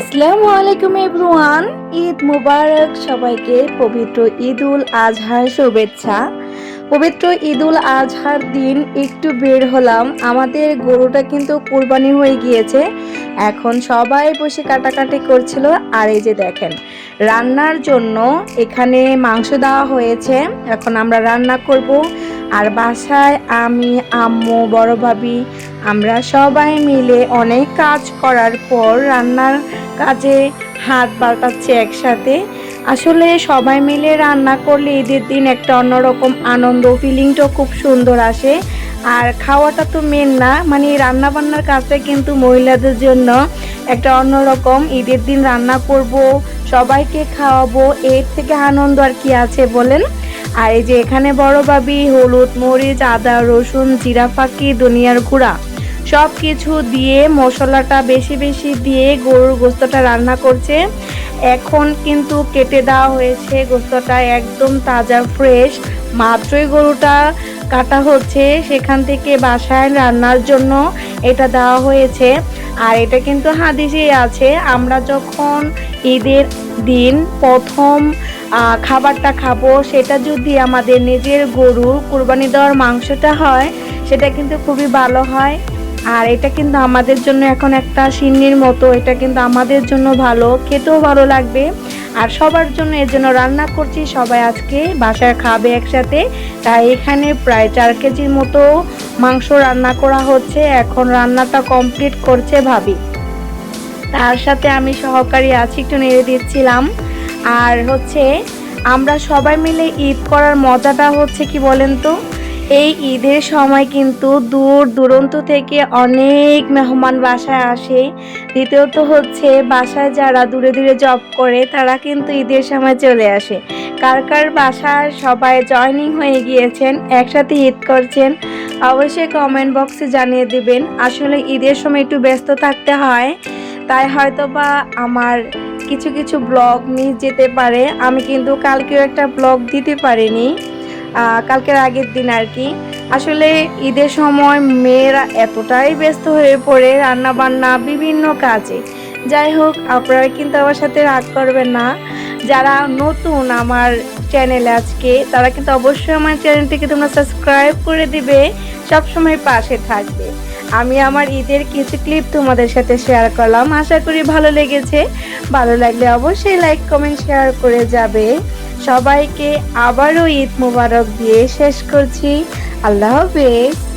আসসালামু আলাইকুম এভরিওয়ান। ঈদ মুবারক সবাইকে পবিত্র ঈদুল আজহার শুভেচ্ছা। পবিত্র ঈদুল আজহার দিন একটু বের হলাম। আমাদের গরুটা কিন্তু কোরবানি হয়ে গিয়েছে। এখন সবাই বসে কাটাকাটি করছিল। আর এই যে দেখেন, রান্নার জন্য এখানে মাংস দেওয়া হয়েছে। এখন আমরা রান্না করব। আর বাসায় আমি, আম্মু, বড় ভাবি আমরা সবাই মিলে অনেক কাজ করার পর রান্নার কাজে হাত বাটাচ্ছে একসাথে। আসলে সবাই মিলে রান্না করলে ঈদের দিন একটা অন্যরকম আনন্দ ফিলিংটাও খুব সুন্দর আসে। আর খাওয়াটা তো মেন না মানে রান্না বান্নার কাজটা কিন্তু মহিলাদের জন্য একটা অন্যরকম। ঈদের দিন রান্না করব, সবাইকে খাওয়াবো, এর থেকে আনন্দ আর কি আছে বলেন? আর এই যে এখানে বড় বাবি হলুদ, মরিচ, আদা, রসুন, জিরা ফাঁকি দুনিয়ার গুঁড়া। সব কিছু দিয়ে মশলাটা বেশি বেশি দিয়ে গরুর গোস্তটা রান্না করছে। এখন কিন্তু কেটে দেওয়া হয়েছে গোস্তটা একদম তাজা, ফ্রেশ। মাত্রই গরুটা কাটা হচ্ছে, সেখান থেকে বাসায় রান্নার জন্য এটা দেওয়া হয়েছে। আর এটা কিন্তু হাদিসেই আছে, আমরা যখন ঈদের দিন প্রথম খাবারটা খাব, সেটা যদি আমাদের নিজের গরুর কুরবানি দেওয়ার মাংসটা হয়, সেটা কিন্তু খুবই ভালো হয়। আর এটা কিন্তু আমাদের জন্য এখন একটা সিন্নির মতো, এটা কিন্তু আমাদের জন্য ভালো, খেতেও ভালো লাগবে। আর সবার জন্য এর জন্য রান্না করছি, সবাই আজকে বাসায় খাবে একসাথে। তাই এখানে প্রায় চার কেজির মতো মাংস রান্না করা হচ্ছে, এখন রান্নাটা কমপ্লিট করছে ভাবি। তার সাথে আমি সহকারী আছি, একটু নেড়ে দিচ্ছিলাম। আর হচ্ছে, আমরা সবাই মিলে ঈদ করার মজাটা হচ্ছে কি বলেন তো? এই ঈদের সময় কিন্তু দূর দূরান্ত থেকে অনেক মেহমান বাসায় আসে। দ্বিতীয়ত হচ্ছে বাসায় যারা দূরে দূরে জব করে, তারা কিন্তু ঈদের সময় চলে আসে। কার কার বাসায় সবাই জয়নিং হয়ে গিয়েছেন, একসাথে ঈদ করছেন, অবশ্যই কমেন্ট বক্সে জানিয়ে দিবেন। আসলে ঈদের সময় একটু ব্যস্ত থাকতে হয়, তাই হয়তো বা আমার কিছু কিছু ব্লগ মিস যেতে পারে। আমি কিন্তু কালকেও একটা ব্লগ দিতে পারিনি। কালকের আগের দিন আর কি। আসলে ঈদের সময় মেয়েরা এতটাই ব্যস্ত হয়ে পড়ে রান্না বান্না বিভিন্ন কাজে। যাই হোক, আপনারা কিন্তু আমার সাথে রাগ করবেন না। যারা নতুন আমার চ্যানেলে আজকে, তারা কিন্তু অবশ্যই আমার চ্যানেলটিকে তোমরা সাবস্ক্রাইব করে দিবে, সবসময় পাশে থাকবে। আমি আমার ঈদের কিছু ক্লিপ তোমাদের সাথে শেয়ার করলাম। আশা করি ভালো লেগেছে। ভালো লাগলে অবশ্যই লাইক কমেন্ট শেয়ার করে যাবে। সবাইকে আবারও ঈদ মুবারক দিয়ে শেষ করছি। আল্লাহ হাফেজ।